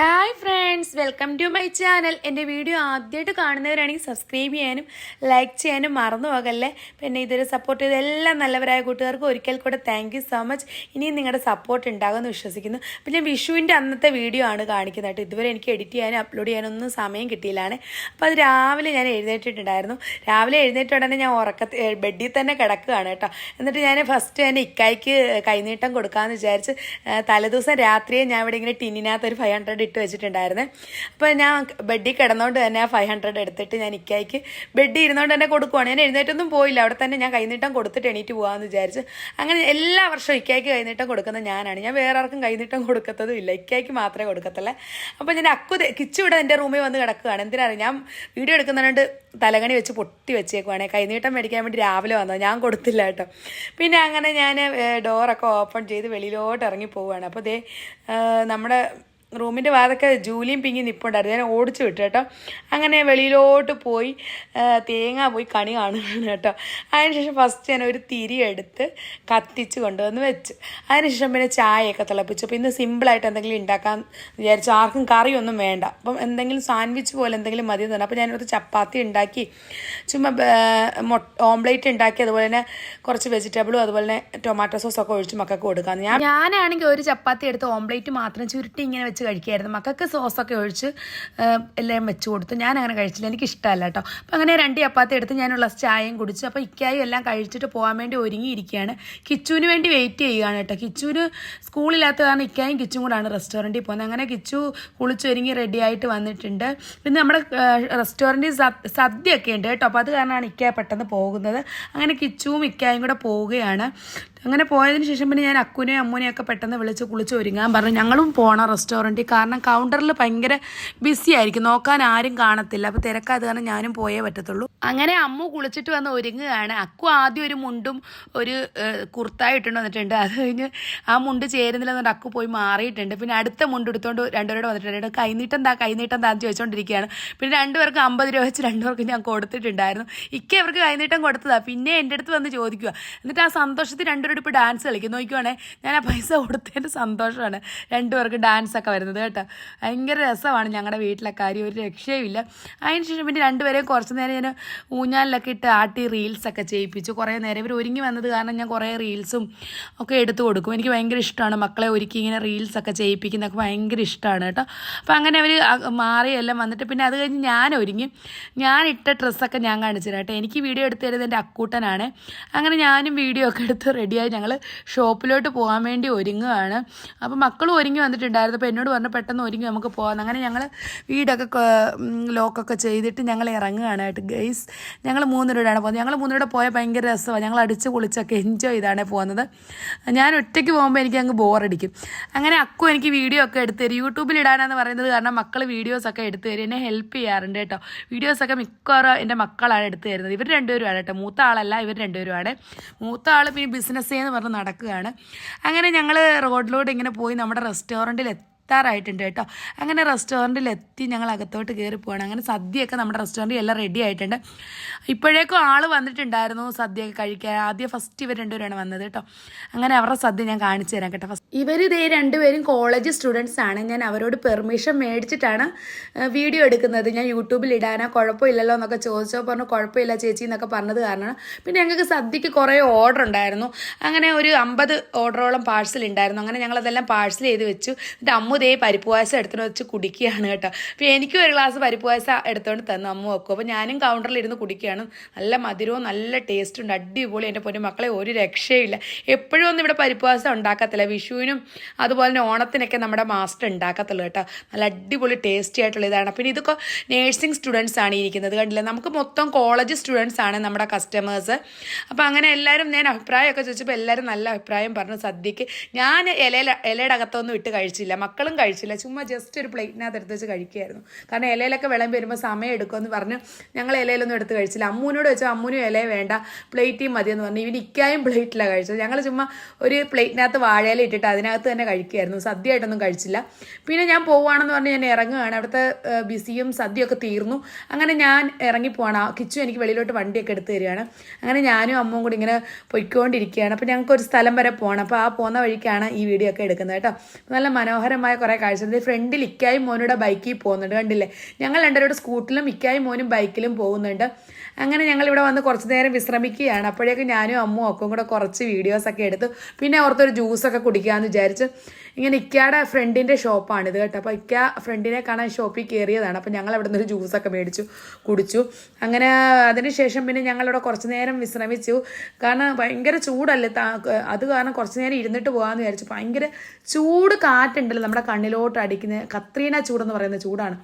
Hi friends welcome to my channel. എന്റെ video ആദ്യമായിട്ട് കാണുന്നവരാണെങ്കിൽ സബ്സ്ക്രൈബ് ചെയ്യാനും ലൈക്ക് ചെയ്യാനും മറന്നു പോകല്ലേ? പിന്നെ ഇതൊരു സപ്പോർട്ട് ചെയ്ത എല്ലാ നല്ലവരായ കൂട്ടുകാർക്കും ഒരിക്കൽ കൂടെ താങ്ക് സോ മച്ച് ഇനിയും നിങ്ങളുടെ സപ്പോർട്ട് ഉണ്ടാകുമെന്ന് വിശ്വസിക്കുന്നു. അപ്പം ഞാൻ വിഷുവിന്റെ അന്നത്തെ വീഡിയോ ആണ് കാണിക്കുന്നത് കേട്ടോ. ഇതുവരെ എനിക്ക് എഡിറ്റ് ചെയ്യാനും അപ്ലോഡ് ചെയ്യാനൊന്നും സമയം കിട്ടിയില്ലാണ്. അപ്പോൾ അത് രാവിലെ ഞാൻ എഴുന്നേറ്റിട്ടുണ്ടായിരുന്നു. രാവിലെ എഴുന്നേറ്റ ഞാൻ ഉറക്കത്തി ബെഡിൽ തന്നെ കിടക്കുകയാണ് കേട്ടോ. എന്നിട്ട് ഞാൻ ഫസ്റ്റ് തന്നെ ഇക്കായ്ക്ക് കൈനീട്ടം കൊടുക്കാമെന്ന് വിചാരിച്ച് തലേദിവസം രാത്രിയെ ഞാൻ ഇവിടെ ഇങ്ങനെ ടിന്നിനകത്ത് ഒരു ഫൈവ് ഹൺഡ്രഡ് ഇട്ട് വെച്ചിട്ടുണ്ടായിരുന്നേ. അപ്പോൾ ഞാൻ ബെഡിൽ കിടന്നുകൊണ്ട് തന്നെ ആ ഫൈവ് ഹൺഡ്രഡ് എടുത്തിട്ട് ഞാൻ ഇക്കായിക്ക് ബെഡിൽ ഇരുന്നുകൊണ്ട് തന്നെ കൊടുക്കുവാണ്. ഞാൻ എഴുന്നേറ്റൊന്നും പോയില്ല. അവിടെ തന്നെ ഞാൻ കൈനീട്ടം കൊടുത്തിട്ട് എണീറ്റ് പോകാമെന്ന് വിചാരിച്ച്. അങ്ങനെ എല്ലാ വർഷവും ഇക്കായിക്ക് കൈനീട്ടം കൊടുക്കുന്നത് ഞാനാണ്. ഞാൻ വേറെ ആർക്കും കൈനീട്ടം കൊടുക്കത്തതും ഇല്ല. ഇക്കായിക്ക് മാത്രമേ കൊടുക്കത്തുള്ളൂ. അപ്പോൾ ഞാൻ അക്കു കിച്ചുവിടെ എന്റെ റൂമിൽ വന്ന് കിടക്കുകയാണ്. എന്തിനാണ്? ഞാൻ വീഡിയോ എടുക്കുന്നതുകൊണ്ട് തലകണി വെച്ച് പൊട്ടി വെച്ചേക്കുവാണ്. കൈനീട്ടം മേടിക്കാൻ വേണ്ടി രാവിലെ വന്നത്. ഞാൻ കൊടുത്തില്ല കേട്ടോ. പിന്നെ അങ്ങനെ ഞാൻ ഡോറൊക്കെ ഓപ്പൺ ചെയ്ത് വെളിയിലോട്ട് ഇറങ്ങി പോവുകയാണ് അപ്പോൾ ദേ നമ്മുടെ റൂമിന്റെ വാതൊക്കെ ജൂലിയും പിങ്ങി നിപ്പുണ്ടായിരുന്നു. ഞാൻ ഓടിച്ചു വിട്ടു കേട്ടോ. അങ്ങനെ വെളിയിലോട്ട് പോയി തേങ്ങ പോയി കണി കാണുകയാണ് കേട്ടോ. അതിനുശേഷം ഫസ്റ്റ് ഞാൻ ഒരു തിരി എടുത്ത് കത്തിച്ച് കൊണ്ടുവന്ന് വെച്ച്. അതിനുശേഷം പിന്നെ ചായയൊക്കെ തിളപ്പിച്ചു. അപ്പോൾ ഇന്ന് സിമ്പിളായിട്ട് എന്തെങ്കിലും ഉണ്ടാക്കാൻ വിചാരിച്ചു. ആർക്കും കറിയൊന്നും വേണ്ട. അപ്പം എന്തെങ്കിലും സാൻഡ്വിച്ച് പോലെ എന്തെങ്കിലും മതി പറഞ്ഞു. അപ്പോൾ ഞാനൊരു ചപ്പാത്തി ഉണ്ടാക്കി ചുമ്മാ ഓംലേറ്റ് ഉണ്ടാക്കി അതുപോലെ തന്നെ കുറച്ച് വെജിറ്റബിളും അതുപോലെ തന്നെ ടൊമാറ്റോ സോസൊക്കെ ഒഴിച്ച് മക്കൾക്ക് കൊടുക്കാമെന്ന് ഞാൻ ഞാനാണെങ്കിൽ ഒരു ചപ്പാത്തി എടുത്ത് ഓംലേറ്റ് മാത്രം ചുരുട്ടി ഇങ്ങനെ വെച്ച് കഴിക്കായിരുന്നു. മക്കൾക്ക് സോസൊക്കെ ഒഴിച്ച് എല്ലാം വെച്ച് കൊടുത്തു ഞാൻ അങ്ങനെ കഴിച്ചില്ല. എനിക്ക് ഇഷ്ടമല്ല കേട്ടോ. അപ്പം അങ്ങനെ രണ്ട് ചപ്പാത്തി എടുത്ത് ഞാൻ ഉള്ള ചായയും കുടിച്ചു. അപ്പോൾ ഇക്കായും എല്ലാം കഴിച്ചിട്ട് പോകാൻ വേണ്ടി ഒരുങ്ങിയിരിക്കുകയാണ്. കിച്ചുവിന് വേണ്ടി വെയിറ്റ് ചെയ്യുകയാണ് കേട്ടോ. കിച്ചുവിന് സ്കൂളില്ലാത്ത കാരണം ഇക്കായും കിച്ചും കൂടാണ് റെസ്റ്റോറന്റിൽ പോകുന്നത്. അങ്ങനെ കിച്ചു കുളിച്ചൊരുങ്ങി റെഡിയായിട്ട് വന്നിട്ടുണ്ട്. പിന്നെ നമ്മുടെ റെസ്റ്റോറന്റിൽ സദ്യയൊക്കെ ഉണ്ട് കേട്ടോ. അപ്പോൾ അത് കാരണമാണ് ഇക്ക പെട്ടെന്ന് പോകുന്നത്. അങ്ങനെ കിച്ചുവും ഇക്കായും കൂടെ പോവുകയാണ്. അങ്ങനെ പോയതിന് ശേഷം പിന്നെ ഞാൻ അക്കുനെയും അമ്മൂനെയും ഒക്കെ പെട്ടെന്ന് വിളിച്ച് കുളിച്ച് ഒരുങ്ങാൻ പറഞ്ഞു. ഞങ്ങളും പോകണം റെസ്റ്റോറന്റിൽ കാരണം കൗണ്ടറിൽ ഭയങ്കര ബിസി ആയിരിക്കും. നോക്കാൻ ആരും കാണത്തില്ല. അപ്പോൾ തിരക്കാത് കാരണം ഞാനും പോയേ പറ്റത്തുള്ളൂ. അങ്ങനെ അമ്മു കുളിച്ചിട്ട് വന്ന് ഒരുങ്ങുകയാണ്. അക്കു ആദ്യം ഒരു മുണ്ടും ഒരു കുർത്തായിട്ടുണ്ട് വന്നിട്ടുണ്ട്. അത് കഴിഞ്ഞ് ആ മുണ്ട് ചേരുന്നില്ല എന്നിട്ട് അക്കു പോയി മാറിയിട്ടുണ്ട്. പിന്നെ അടുത്ത മുണ്ട് എടുത്തുകൊണ്ട് രണ്ടുപേരോട് വന്നിട്ടുണ്ട്. കൈനീട്ടം താ കൈനീട്ടം താന്ന് ചോദിച്ചുകൊണ്ടിരിക്കുകയാണ് പിന്നെ രണ്ടുപേർക്ക് അമ്പത് രൂപ വെച്ച് രണ്ടുപേർക്ക് ഞാൻ കൊടുത്തിട്ടുണ്ടായിരുന്നു. ഇക്ക അവർക്ക് കൈനീട്ടം കൊടുത്തതാണ് പിന്നെ എന്റെ അടുത്ത് വന്ന് ചോദിക്കുക എന്നിട്ട് ആ സന്തോഷത്തിൽ രണ്ടുപേരോട് ഇപ്പോൾ ഡാൻസ് കളിക്കും നോക്കുവാണേ ഞാൻ ആ പൈസ കൊടുത്തതിന്റെ സന്തോഷമാണ് രണ്ടുപേർക്ക് ഡാൻസ് ഒക്കെ വരുന്നത് കേട്ടോ. ഭയങ്കര രസമാണ് ഞങ്ങളുടെ വീട്ടിലെ കാര്യം ഒരു രക്ഷയുമില്ല. അതിന് ശേഷം പിന്നെ രണ്ടുപേരെയും കുറച്ച് നേരം ഞാൻ ഊഞ്ഞാലിലൊക്കെ ഇട്ട് ആട്ടി റീൽസൊക്കെ ചെയ്യിപ്പിച്ചു. കുറേ നേരം ഇവർ ഒരുങ്ങി വന്നത് കാരണം ഞാൻ കുറേ റീൽസും ഒക്കെ എടുത്തു കൊടുക്കും. എനിക്ക് ഭയങ്കര ഇഷ്ടമാണ് മക്കളെ ഒരുക്കി ഇങ്ങനെ റീൽസൊക്കെ ചെയ്യിപ്പിക്കുന്നതൊക്കെ ഭയങ്കര ഇഷ്ടമാണ് കേട്ടോ. അപ്പോൾ അങ്ങനെ അവർ മാറി എല്ലാം വന്നിട്ട് പിന്നെ അത് കഴിഞ്ഞ് ഞാൻ ഒരുങ്ങി. ഞാൻ ഇട്ട ഡ്രസ്സൊക്കെ ഞാൻ കാണിച്ചു തരാം കേട്ടോ. എനിക്ക് വീഡിയോ എടുത്തു തരുന്നത് എന്റെ അക്കൂട്ടനാണ്. അങ്ങനെ ഞാനും വീഡിയോ ഒക്കെ എടുത്ത് റെഡിയായി ഞങ്ങൾ ഷോപ്പിലോട്ട് പോകാൻ വേണ്ടി ഒരുങ്ങുകയാണ് അപ്പോൾ മക്കളും ഒരുങ്ങി വന്നിട്ടുണ്ടായിരുന്നു. അപ്പോൾ എന്നോട് പറഞ്ഞു പെട്ടെന്ന് ഒരുങ്ങി നമുക്ക് പോകാം അങ്ങനെ ഞങ്ങൾ വീടൊക്കെ ലോക്കൊക്കെ ചെയ്തിട്ട് ഞങ്ങൾ ഇറങ്ങുകയാണ് കേട്ടോ ഗൈസ്. ഞങ്ങൾ മൂന്നുപേരാണ് പോകുന്നത്. ഞങ്ങൾ മൂന്നുപേരുടെ പോയാൽ ഭയങ്കര രസമാണ് ഞങ്ങൾ അടിച്ച് കുളിച്ചൊക്കെ എൻജോയ് ചെയ്താണ് പോകുന്നത്. ഞാൻ ഒറ്റയ്ക്ക് പോകുമ്പോൾ എനിക്ക് അങ്ങ് ബോറടിക്കും. അങ്ങനെ അക്കു എനിക്ക് വീഡിയോ ഒക്കെ എടുത്ത് തരും. യൂട്യൂബിൽ ഇടാനാന്ന് പറയുന്നത് കാരണം മക്കൾ വീഡിയോസൊക്കെ എടുത്ത് തരും. എന്നെ ഹെൽപ്പ് ചെയ്യാറുണ്ട് കേട്ടോ. വീഡിയോസൊക്കെ മിക്കവാറും എന്റെ മക്കളാണ് എടുത്ത് തരുന്നത്. ഇവർ രണ്ടുപേരുമാണ് കേട്ടോ. മൂത്ത ആളല്ല ഇവർ രണ്ടുപേരുമാണ്. മൂത്ത ആൾ പിന്നെ ബിസിനസ് എന്ന് പറഞ്ഞ് നടക്കുകയാണ്. അങ്ങനെ ഞങ്ങൾ റോഡിലൂടെ ഇങ്ങനെ പോയി നമ്മുടെ റെസ്റ്റോറന്റിൽ എത്താറായിട്ടുണ്ട് കേട്ടോ. അങ്ങനെ റെസ്റ്റോറന്റിൽ എത്തി ഞങ്ങൾ അകത്തോട്ട് കയറി പോവാണ്. അങ്ങനെ സദ്യയൊക്കെ നമ്മുടെ റെസ്റ്റോറന്റിൽ എല്ലാം റെഡി ആയിട്ടുണ്ട്. ഇപ്പോഴേക്കും ആൾ വന്നിട്ടുണ്ടായിരുന്നു സദ്യയൊക്കെ കഴിക്കാൻ. ആദ്യം ഫസ്റ്റ് ഇവർ രണ്ടുപേരാണ് വന്നത് കേട്ടോ. അങ്ങനെ അവരുടെ സദ്യ ഞാൻ കാണിച്ചു തരാം കേട്ടോ. ഫസ്റ്റ് ഇവർ ഇതേ രണ്ടുപേരും കോളേജ് സ്റ്റുഡൻസ് ആണ്. ഞാൻ അവരോട് പെർമിഷൻ മേടിച്ചിട്ടാണ് വീഡിയോ എടുക്കുന്നത്. ഞാൻ യൂട്യൂബിൽ ഇടാനാ. കുഴപ്പമില്ലല്ലോ എന്നൊക്കെ ചോദിച്ചോ പറഞ്ഞു കുഴപ്പമില്ല ചേച്ചി എന്നൊക്കെ പറഞ്ഞത് കാരണം പിന്നെ ഞങ്ങൾക്ക് സദ്യക്ക് കുറേ ഓർഡർ ഉണ്ടായിരുന്നു. അങ്ങനെ ഒരു അമ്പത് ഓർഡറോളം പാഴ്സൽ ഉണ്ടായിരുന്നു. അങ്ങനെ ഞങ്ങളതെല്ലാം പാഴ്സൽ ചെയ്ത് വെച്ചു. എന്നിട്ട് അമ്മു ദേ പരിപ്പ് പായസം എടുത്തുകൊണ്ട് വെച്ച് കുടിക്കുകയാണ് കേട്ടോ. അപ്പോൾ എനിക്ക് ഒരു ഗ്ലാസ് പരിപ്പ് പായസം എടുത്തുകൊണ്ട് തന്നു അമ്മ വെക്കും അപ്പോൾ ഞാനും കൗണ്ടറിൽ ഇരുന്ന് കുടിക്കുകയാണ്. നല്ല മധുരവും നല്ല ടേസ്റ്റും ഉണ്ട്. അടിപൊളി എന്റെ പൊന്നു മക്കളെ ഒരു രക്ഷയില്ല എപ്പോഴും ഒന്നും ഇവിടെ പരിപ്പ് പായസം ഉണ്ടാക്കത്തില്ല. വിഷുവിനും അതുപോലെ തന്നെ ഓണത്തിനൊക്കെ നമ്മുടെ മാസ്റ്റർ ഉണ്ടാക്കത്തുള്ളൂ കേട്ടോ. നല്ല അടിപൊളി ടേസ്റ്റി ആയിട്ടുള്ള ഇതാണ്. പിന്നെ ഇതൊക്കെ നേഴ്സിംഗ് സ്റ്റുഡൻസ് ആണ് ഇരിക്കുന്നത് കണ്ടില്ല? നമുക്ക് മൊത്തം കോളേജ് സ്റ്റുഡൻസ് ആണ് നമ്മുടെ കസ്റ്റമേഴ്സ് അപ്പോൾ അങ്ങനെ എല്ലാവരും ഞാൻ അഭിപ്രായമൊക്കെ ചോദിച്ചപ്പോൾ എല്ലാവരും നല്ല അഭിപ്രായം പറഞ്ഞു സദ്യക്ക്. ഞാൻ ഇല ഇലയുടെ അകത്തൊന്നും ഇട്ട് കഴിച്ചില്ല. മക്കളും കഴിച്ചില്ല. ചുമ്മാ ജസ്റ്റ് ഒരു പ്ലേറ്റിനകത്ത് എടുത്ത് വെച്ച് കഴിക്കുകയായിരുന്നു. കാരണം ഇലയിലൊക്കെ വിളമ്പി വരുമ്പോൾ സമയം എടുക്കുമെന്ന് പറഞ്ഞ് ഞങ്ങൾ ഇലയിലൊന്നും എടുത്ത് കഴിച്ചില്ല. അമ്മൂനോട് വെച്ചാൽ അമ്മൂനും ഇല വേണ്ട പ്ലേറ്റിയും എന്ന് പറഞ്ഞു. ഇവന് ഇക്കായും പ്ലേറ്റിലാണ് കഴിച്ചത്. ഞങ്ങൾ ചുമ്മാ ഒരു പ്ലേറ്റിനകത്ത് വാഴയില ഇട്ടിട്ട് അതിനകത്ത് തന്നെ കഴിക്കുകയായിരുന്നു. സദ്യയായിട്ടൊന്നും കഴിച്ചില്ല. പിന്നെ ഞാൻ പോവുകയാണെന്ന് പറഞ്ഞ് ഞാൻ ഇറങ്ങുകയാണ്. അവിടുത്തെ ബിസിയും സദ്യയൊക്കെ തീർന്നു. അങ്ങനെ ഞാൻ ഇറങ്ങിപ്പോവാണ് കിച്ചു എനിക്ക് വെളിയിലോട്ട് വണ്ടിയൊക്കെ എടുത്ത് തരികയാണ്. അങ്ങനെ ഞാനും അമ്മയും കൂടി ഇങ്ങനെ പൊയ്ക്കൊണ്ടിരിക്കുകയാണ്. അപ്പോൾ ഞങ്ങൾക്ക് ഒരു സ്ഥലം വരെ പോകണം. അപ്പോൾ ആ പോകുന്ന വഴിക്കാണ് ഈ വീഡിയോ ഒക്കെ എടുക്കുന്നത് കേട്ടോ. നല്ല മനോഹരമായ വ്യത്യസ്തമായ കുറേ കാഴ്ച. ഫ്രണ്ടിൽ ഇക്കായും മോനൂടെ ബൈക്കിൽ പോകുന്നുണ്ട്. കണ്ടില്ലേ? ഞങ്ങൾ രണ്ടുപേരുടെ സ്കൂട്ടിലും ഇക്കായും മോനും ബൈക്കിലും പോകുന്നുണ്ട്. അങ്ങനെ ഞങ്ങൾ ഇവിടെ വന്ന് കുറച്ച് നേരം വിശ്രമിക്കുകയാണ്. അപ്പോഴേക്കും ഞാനും അമ്മും ഒക്കെ കൂടെ കുറച്ച് വീഡിയോസൊക്കെ എടുത്തു. പിന്നെ ഓർത്തൊരു ജ്യൂസൊക്കെ കുടിക്കാമെന്ന് വിചാരിച്ച് ഇങ്ങനെ ഇക്കയുടെ ഫ്രണ്ടിന്റെ ഷോപ്പാണിത് കേട്ടോ. അപ്പോൾ ഇക്ക ഫ്രണ്ടിനെ കാണാൻ ഷോപ്പിൽ കയറിയതാണ് അപ്പോൾ ഞങ്ങൾ അവിടെ നിന്ന് ഒരു ജ്യൂസൊക്കെ മേടിച്ചു കുടിച്ചു. അങ്ങനെ അതിനുശേഷം പിന്നെ ഞങ്ങളിവിടെ കുറച്ച് നേരം വിശ്രമിച്ചു. കാരണം ഭയങ്കര ചൂടല്ലേ അത് കാരണം കുറച്ച് നേരം ഇരുന്നിട്ട് പോകാമെന്ന് വിചാരിച്ചു. ഭയങ്കര ചൂട് കാറ്റുണ്ടല്ലോ നമ്മുടെ കണ്ണിലോട്ട് അടിക്കുന്ന കത്രീന ചൂടെന്ന് പറയുന്ന ചൂടാണ്.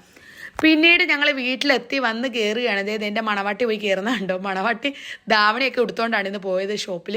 പിന്നീട് ഞങ്ങൾ വീട്ടിലെത്തി വന്ന് കയറുകയാണ് അതായത് എന്റെ മണവാട്ടി പോയി കയറുന്നുണ്ടോ മണവാട്ടി ധാവണിയൊക്കെ എടുത്തുകൊണ്ടാണ് ഇന്ന് പോയത് ഷോപ്പിൽ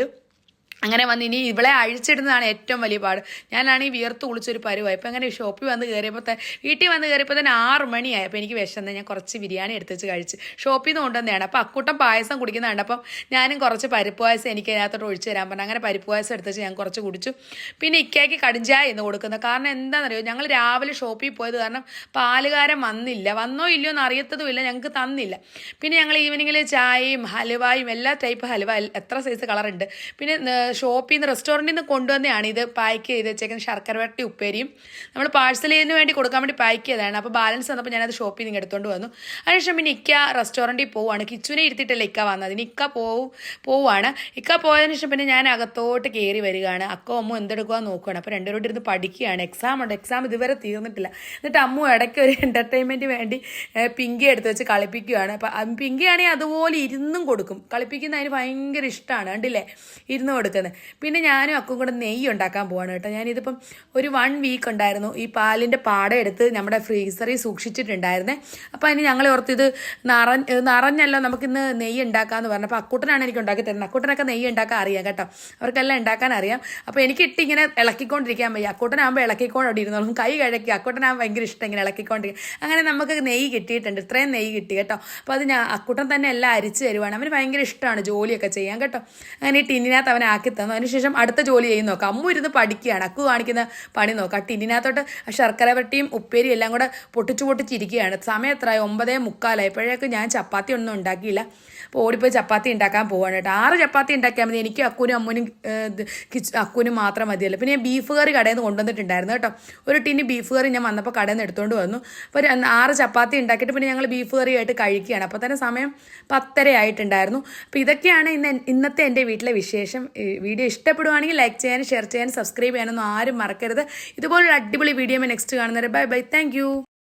അങ്ങനെ വന്ന് ഇനി ഇവളെ അഴിച്ചിടുന്നതാണ് ഏറ്റവും വലിയ പാട്. ഞാനാണെങ്കിൽ വിയർത്ത് കുളിച്ചൊരു പരുവായി. ഇപ്പം അങ്ങനെ ഷോപ്പിൽ വന്ന് കയറിയപ്പോൾ തന്നെ വീട്ടിൽ വന്ന് കയറിയപ്പോൾ തന്നെ ആറ് മണിയായി. അപ്പോൾ എനിക്ക് വിശന്ന് ഞാൻ കുറച്ച് ബിരിയാണി എടുത്ത് വെച്ച് കഴിച്ച്. ഷോപ്പിൽ നിന്ന് കൊണ്ടുവന്നതാണ്. അപ്പോൾ അക്കൂട്ടം പായസം കുടിക്കുന്നതാണ്. അപ്പം ഞാനും കുറച്ച് പരിപ്പ് പായസം എനിക്ക് അതിനകത്തോട്ട് ഒഴിച്ച് തരാൻ പറഞ്ഞു. അങ്ങനെ പരിപ്പ് പായസം എടുത്ത് വെച്ച് ഞാൻ കുറച്ച് കുടിച്ചു. പിന്നെ ഇക്കയ്ക്ക് കടിഞ്ചായ എന്ന് കൊടുക്കുന്നത്. കാരണം എന്താണെന്നറിയോ? ഞങ്ങൾ രാവിലെ ഷോപ്പിൽ പോയത് കാരണം പാലുകാരൻ വന്നില്ല. വന്നോ ഇല്ലയോ എന്ന് അറിയത്തതുമില്ല ഞങ്ങൾക്ക് തന്നില്ല. പിന്നെ ഞങ്ങൾ ഈവനിങ്ങിൽ ചായയും ഹലുവായും എല്ലാ ടൈപ്പ് ഹലുവ എത്ര സൈസ് കളറുണ്ട് പിന്നെ ഷോപ്പിൽ നിന്ന് റെസ്റ്റോറന്റിൽ നിന്ന് കൊണ്ടുവന്നതാണ് ഇത് പാക്ക് ചെയ്ത് വെച്ചേക്കുന്ന ശർക്കര വരട്ടി ഉപ്പേരിയും. നമ്മൾ പാഴ്സലിന് വേണ്ടി കൊടുക്കാൻ വേണ്ടി പാക്ക് ചെയ്തതാണ്. അപ്പോൾ ബാലൻസ് വന്നപ്പോൾ ഞാനത് ഷോപ്പിൽ നിന്ന് എടുത്തുകൊണ്ട് വന്നു. അതിനുശേഷം പിന്നെ ഇക്ക റെസ്റ്റോറന്റിൽ പോവുകയാണ് കിച്ചുവിനെ ഇരുത്തിയിട്ടല്ല ഇക്ക വന്നത്. ഇനി ഇക്ക പോവും പോവുകയാണ് ഇക്ക പോയതിനു ശേഷം പിന്നെ ഞാൻ അകത്തോട്ട് കയറി വരികയാണ്. അക്കോ അമ്മ എന്തെടുക്കുക നോക്കുകയാണ് അപ്പോൾ രണ്ടുപേരോട് ഇരുന്ന് പഠിക്കുകയാണ്. എക്സാം ഉണ്ട്. എക്സാം ഇതുവരെ തീർന്നിട്ടില്ല. എന്നിട്ട് അമ്മു ഇടയ്ക്ക് ഒരു എന്റർടൈൻമെന്റ് വേണ്ടി പിങ്കി എടുത്ത് വെച്ച് കളിപ്പിക്കുകയാണ്. അപ്പം പിങ്കിയാണെങ്കിൽ അതുപോലെ ഇരുന്നും കൊടുക്കും. കളിപ്പിക്കുന്ന അതിന് ഭയങ്കര ഇഷ്ടമാണ്. കണ്ടില്ലേ? ഇരുന്ന് കൊടുക്കുന്നത് പിന്നെ ഞാനും അക്കും കൂടെ നെയ്യ് ഉണ്ടാക്കാൻ പോവാണ് കേട്ടോ. ഞാനിതിപ്പം ഒരു വൺ വീക്ക് ഉണ്ടായിരുന്നു. ഈ പാലിന്റെ പാട എടുത്ത് നമ്മുടെ ഫ്രീസറിൽ സൂക്ഷിച്ചിട്ടുണ്ടായിരുന്നേ. അപ്പോൾ അതിന് ഞങ്ങൾ ഓർത്ത് ഇത് നിറ നിറഞ്ഞല്ലോ നമുക്കിന്ന് നെയ്യ് ഉണ്ടാക്കാമെന്ന് പറഞ്ഞു. അപ്പോൾ അക്കൂട്ടനാണ് എനിക്ക് ഉണ്ടാക്കി തരുന്നത്. അക്കൂട്ടനൊക്കെ നെയ്യ് ഉണ്ടാക്കാൻ അറിയാം കേട്ടോ. അവർക്കെല്ലാം ഉണ്ടാക്കാൻ അറിയാം. അപ്പോൾ എനിക്ക് ഇട്ടിങ്ങനെ ഇളക്കിക്കൊണ്ടിരിക്കാൻ വയ്യ. അക്കൂട്ടനാകുമ്പോൾ ഇളക്കിക്കൊണ്ട് അവിടെ ഇരുന്നോളും. കൈ കഴക്കി അക്കൂട്ടനാകുമ്പോൾ ഭയങ്കര ഇഷ്ടം ഇങ്ങനെ ഇളക്കിക്കൊണ്ടിരിക്കും അങ്ങനെ നമുക്ക് നെയ്യ് കിട്ടിയിട്ടുണ്ട്. ഇത്രയും നെയ്യ് കിട്ടി കേട്ടോ. അപ്പോൾ അത് ഞാൻ അക്കൂട്ടൻ തന്നെ എല്ലാം അരിച്ച് തരുവാണ്. അവന് ഭയങ്കര ഇഷ്ടമാണ് ജോലിയൊക്കെ ചെയ്യാൻ കേട്ടോ. അങ്ങനെ ഈ ടിന്നിനകത്ത് അവൻ ആക്കി തന്നു അതിനുശേഷം അടുത്ത ജോലി ചെയ്യും നോക്കാം. അമ്മു ഇരുന്ന് പഠിക്കുകയാണ്. അക്കു കാണിക്കുന്ന പണി നോക്കാം. ടിന്നിനകത്തോട്ട് ശർക്കര വട്ടിയും ഉപ്പേരിയും എല്ലാം കൂടെ പൊട്ടിച്ചു പൊട്ടിച്ചിരിക്കുകയാണ്. സമയം എത്രയായി? ഒമ്പതേ മുക്കാലായി. ഇപ്പോഴേക്ക് ഞാൻ ചപ്പാത്തി ഒന്നും ഉണ്ടാക്കിയില്ല. അപ്പോൾ ഓടിപ്പോയി ചപ്പാത്തി ഉണ്ടാക്കാൻ പോവാണ് കേട്ടോ. ആറ് ചപ്പാത്തി ഉണ്ടാക്കിയാൽ മതി. എനിക്കും അക്കുനും അമ്മുനും കിച്ച് അക്കുനും മാത്രം മതിയല്ലോ. പിന്നെ ഞാൻ ബീഫ് കറി കടയിൽ നിന്ന് കൊണ്ടുവന്നിട്ടുണ്ടായിരുന്നു കേട്ടോ. ഒരു ടിന്ന് ബീഫ് കറി ഞാൻ വന്നപ്പോൾ കടയിൽ നിന്ന് എടുത്തുകൊണ്ട് വന്നു. അപ്പോൾ ആറ് ചപ്പാത്തി ഉണ്ടാക്കിയിട്ട് പിന്നെ ഞങ്ങൾ ബീഫ് കറിയായിട്ട് കഴിക്കുകയാണ്. അപ്പോൾ തന്നെ സമയം പത്തര ആയിട്ടുണ്ടായിരുന്നു അപ്പോൾ ഇതൊക്കെയാണ് ഇന്ന് ഇന്നത്തെ എന്റെ വീട്ടിലെ വിശേഷം. വീഡിയോ ഇഷ്ടപ്പെടുവാണെങ്കിൽ ലൈക്ക് ചെയ്യാനും ഷെയർ ചെയ്യാനും സബ്സ്ക്രൈബ് ചെയ്യാനൊന്നും ആരും മറക്കരുത്. ഇതുപോലുള്ള അടിപൊളി വീഡിയോ നെക്സ്റ്റ് കാണുന്നവരെ. Bye bye. താങ്ക്